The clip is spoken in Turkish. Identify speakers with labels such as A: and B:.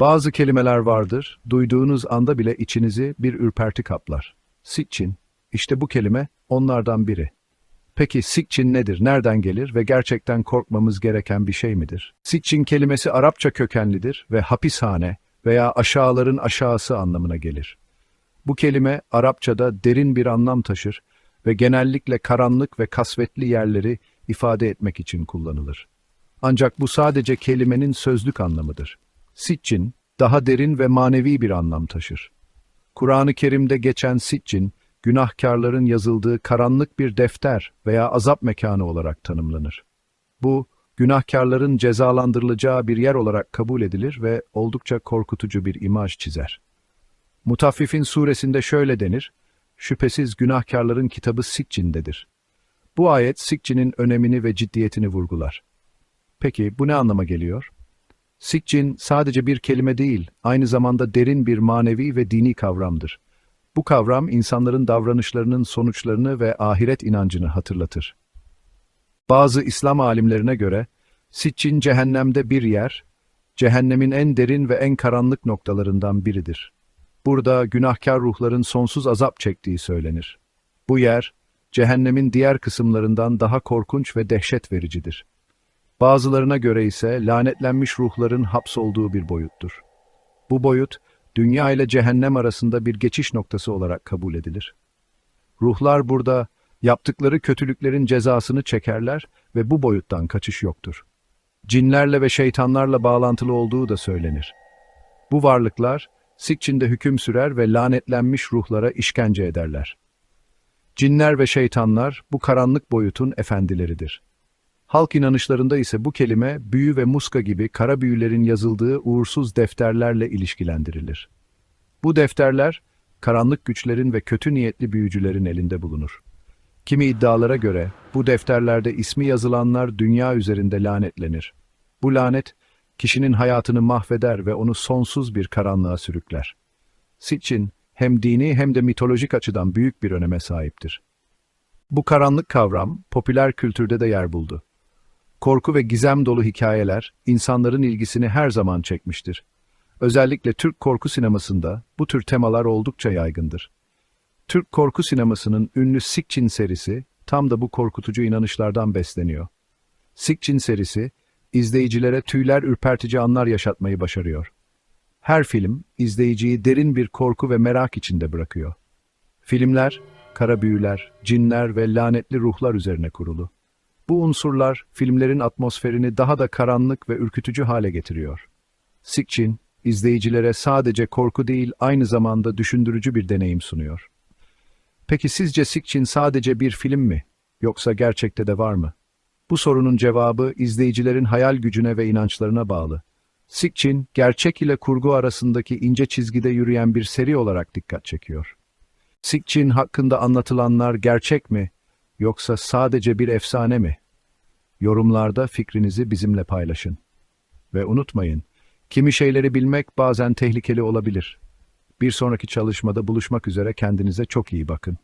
A: Bazı kelimeler vardır, duyduğunuz anda bile içinizi bir ürperti kaplar. Sikçin, işte bu kelime onlardan biri. Peki Sikçin nedir, nereden gelir ve gerçekten korkmamız gereken bir şey midir? Sikçin kelimesi Arapça kökenlidir ve hapishane veya aşağıların aşağısı anlamına gelir. Bu kelime Arapçada derin bir anlam taşır ve genellikle karanlık ve kasvetli yerleri ifade etmek için kullanılır. Ancak bu sadece kelimenin sözlük anlamıdır. Siccin, daha derin ve manevi bir anlam taşır. Kur'an-ı Kerim'de geçen Siccin, günahkarların yazıldığı karanlık bir defter veya azap mekanı olarak tanımlanır. Bu, günahkarların cezalandırılacağı bir yer olarak kabul edilir ve oldukça korkutucu bir imaj çizer. Mutaffifin suresinde şöyle denir, şüphesiz günahkarların kitabı Sikcin'dedir. Bu ayet Sikcin'in önemini ve ciddiyetini vurgular. Peki bu ne anlama geliyor? Sikcin sadece bir kelime değil, aynı zamanda derin bir manevi ve dini kavramdır. Bu kavram insanların davranışlarının sonuçlarını ve ahiret inancını hatırlatır. Bazı İslam alimlerine göre Siccin cehennemde bir yer, cehennemin en derin ve en karanlık noktalarından biridir. Burada günahkar ruhların sonsuz azap çektiği söylenir. Bu yer, cehennemin diğer kısımlarından daha korkunç ve dehşet vericidir. Bazılarına göre ise lanetlenmiş ruhların hapsolduğu bir boyuttur. Bu boyut, dünya ile cehennem arasında bir geçiş noktası olarak kabul edilir. Ruhlar burada yaptıkları kötülüklerin cezasını çekerler ve bu boyuttan kaçış yoktur. Cinlerle ve şeytanlarla bağlantılı olduğu da söylenir. Bu varlıklar, Sikçin'de hüküm sürer ve lanetlenmiş ruhlara işkence ederler. Cinler ve şeytanlar bu karanlık boyutun efendileridir. Halk inanışlarında ise bu kelime büyü ve muska gibi kara büyülerin yazıldığı uğursuz defterlerle ilişkilendirilir. Bu defterler, karanlık güçlerin ve kötü niyetli büyücülerin elinde bulunur. Kimi iddialara göre bu defterlerde ismi yazılanlar dünya üzerinde lanetlenir. Bu lanet, kişinin hayatını mahveder ve onu sonsuz bir karanlığa sürükler. Sitchin, hem dini hem de mitolojik açıdan büyük bir öneme sahiptir. Bu karanlık kavram, popüler kültürde de yer buldu. Korku ve gizem dolu hikayeler, insanların ilgisini her zaman çekmiştir. Özellikle Türk korku sinemasında bu tür temalar oldukça yaygındır. Türk korku sinemasının ünlü Sikçin serisi, tam da bu korkutucu inanışlardan besleniyor. Sikçin serisi, izleyicilere tüyler ürpertici anlar yaşatmayı başarıyor. Her film, izleyiciyi derin bir korku ve merak içinde bırakıyor. Filmler, kara büyüler, cinler ve lanetli ruhlar üzerine kurulu. Bu unsurlar, filmlerin atmosferini daha da karanlık ve ürkütücü hale getiriyor. Sikçin, izleyicilere sadece korku değil, aynı zamanda düşündürücü bir deneyim sunuyor. Peki sizce Sikçin sadece bir film mi? Yoksa gerçekte de var mı? Bu sorunun cevabı izleyicilerin hayal gücüne ve inançlarına bağlı. Sikçin, gerçek ile kurgu arasındaki ince çizgide yürüyen bir seri olarak dikkat çekiyor. Sikçin hakkında anlatılanlar gerçek mi, yoksa sadece bir efsane mi? Yorumlarda fikrinizi bizimle paylaşın. Ve unutmayın, kimi şeyleri bilmek bazen tehlikeli olabilir. Bir sonraki çalışmada buluşmak üzere kendinize çok iyi bakın.